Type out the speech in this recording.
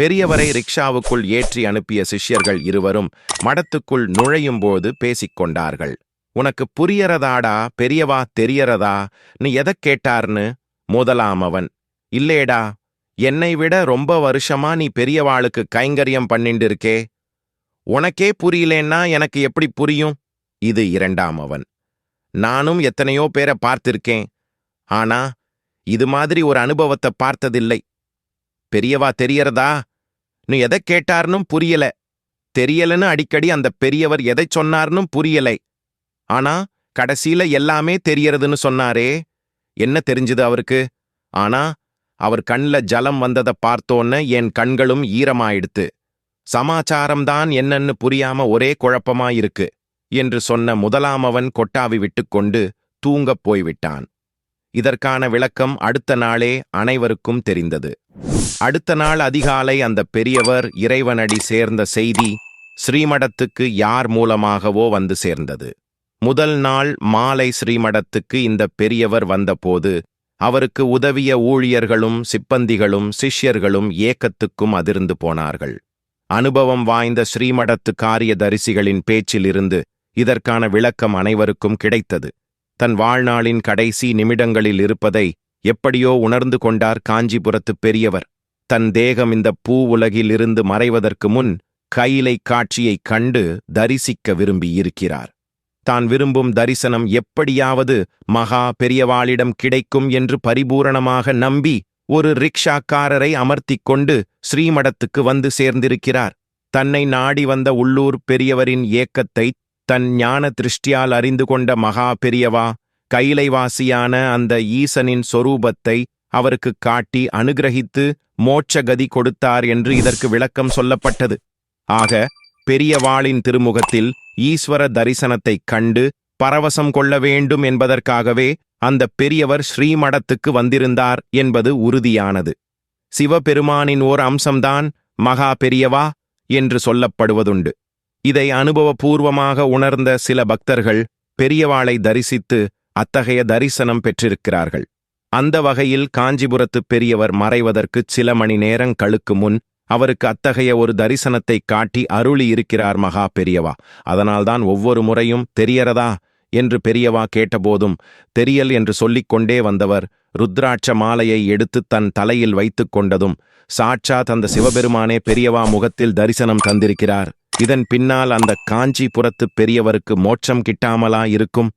பெரியவரை ரிக்ஷாவுக்குள் ஏற்றி அனுப்பிய சிஷ்யர்கள் இருவரும் மடத்துக்குள் நுழையும்போது பேசிக் கொண்டார்கள் உனக்கு புரியறதாடா பெரியவா தெரியறதா? நீ எதை கேட்டார்னு? முதலாம் அவன். இல்லேடா என்னை விட ரொம்ப வருஷமா நீ பெரியவாளுக்கு கைங்கரியம் பண்ணிண்டு இருக்கே உனக்கே புரியலேன்னா எனக்கு எப்படி புரியும்? இது இரண்டாம் அவன். நானும் எத்தனையோ பேரை பார்த்திருக்கேன். ஆனா இது மாதிரி ஒரு அனுபவத்தை பார்த்ததில்லை. பெரியவா தெரியறதா? நீ எதை கேட்டார்னும் புரியல. தெரியலன்னு அடிக்கடி அந்த பெரியவர் எதை சொன்னார்னும் புரியலை. ஆனா கடைசியில எல்லாமே தெரியறதுன்னு சொன்னாரே. என்ன தெரிஞ்சது அவருக்கு? ஆனா அவர் கண்ல ஜலம் வந்ததை பார்த்தோன்ன என் கண்களும் ஈரமாயிடுத்து. சமாச்சாரம்தான் என்னன்னு புரியாம ஒரே குழப்பமா இருக்கு என்று சொன்ன முதலாமவன் கொட்டாவி விட்டுக்கொண்டு தூங்கப் போய்விட்டான். இதற்கான விளக்கம் அடுத்த நாளே அனைவருக்கும் தெரிந்தது. அடுத்த நாள் அதிகாலை அந்த பெரியவர் இறைவனடி சேர்ந்த செய்தி ஸ்ரீமடத்துக்கு யார் மூலமாகவோ வந்து சேர்ந்தது. முதல் நாள் மாலை ஸ்ரீமடத்துக்கு இந்த பெரியவர் வந்தபோது அவருக்கு உதவிய ஊழியர்களும் சிப்பந்திகளும் சிஷ்யர்களும் ஏக்கத்துக்கும் அதிர்ந்து போனார்கள். அனுபவம் வாய்ந்த ஸ்ரீமடத்து காரியதரிசிகளின் பேச்சிலிருந்து இதற்கான விளக்கம் அனைவருக்கும் கிடைத்தது. தன் வாழ்நாளின் கடைசி நிமிடங்களில் இருப்பதை எப்படியோ உணர்ந்து கொண்டார் காஞ்சிபுரத்துப் பெரியவர். தன் தேகம் இந்த பூ உலகில் இருந்து மறைவதற்கு முன் கையிலை காட்சியைக் கண்டு தரிசிக்க விரும்பியிருக்கிறார். தான் விரும்பும் தரிசனம் எப்படியாவது மகா பெரியவாளிடம் கிடைக்கும் என்று பரிபூரணமாக நம்பி ஒரு ரிக்ஷாக்காரரை அமர்த்திக் கொண்டு ஸ்ரீமடத்துக்கு வந்து சேர்ந்திருக்கிறார். தன்னை நாடி வந்த உள்ளூர் பெரியவரின் ஏக்கத்தை தன் ஞான திருஷ்டியால் அறிந்து கொண்ட மகா பெரியவா கைலைவாசியான அந்த ஈசனின் சொரூபத்தை அவருக்குக் காட்டி அனுகிரகித்து மோட்சகதி கொடுத்தார் என்று இதற்கு விளக்கம் சொல்லப்பட்டது. ஆக பெரியவாளின் திருமுகத்தில் ஈஸ்வர தரிசனத்தைக் கண்டு பரவசம் கொள்ள வேண்டும் என்பதற்காகவே அந்த பெரியவர் ஸ்ரீமடத்துக்கு வந்திருந்தார் என்பது உறுதியானது. சிவபெருமானின் ஓர் அம்சம்தான் மகா பெரியவா என்று சொல்லப்படுவதுண்டு. இதை அனுபவபூர்வமாக உணர்ந்த சில பக்தர்கள் பெரியவாளை தரிசித்து அத்தகைய தரிசனம் பெற்றிருக்கிறார்கள். அந்த வகையில் காஞ்சிபுரத்து பெரியவர் மறைவதற்குச் சில மணி நேரங் கழுக்கு முன் அவருக்கு அத்தகைய ஒரு தரிசனத்தைக் காட்டி அருளி இருக்கிறார் மகா பெரியவா. அதனால்தான் ஒவ்வொரு முறையும் தெரியறதா என்று பெரியவா கேட்டபோதும் தெரியல் என்று சொல்லிக் கொண்டே வந்தவர் ருத்ராட்ச மாலையை எடுத்துத் தன் தலையில் வைத்துக் கொண்டதும் சாட்சாத் அந்த சிவபெருமானே பெரியவா முகத்தில் தரிசனம் தந்திருக்கிறார். இதன் பின்னால் அந்த காஞ்சிபுரத்து பெரியவருக்கு மோட்சம் கிட்டாமலா இருக்கும்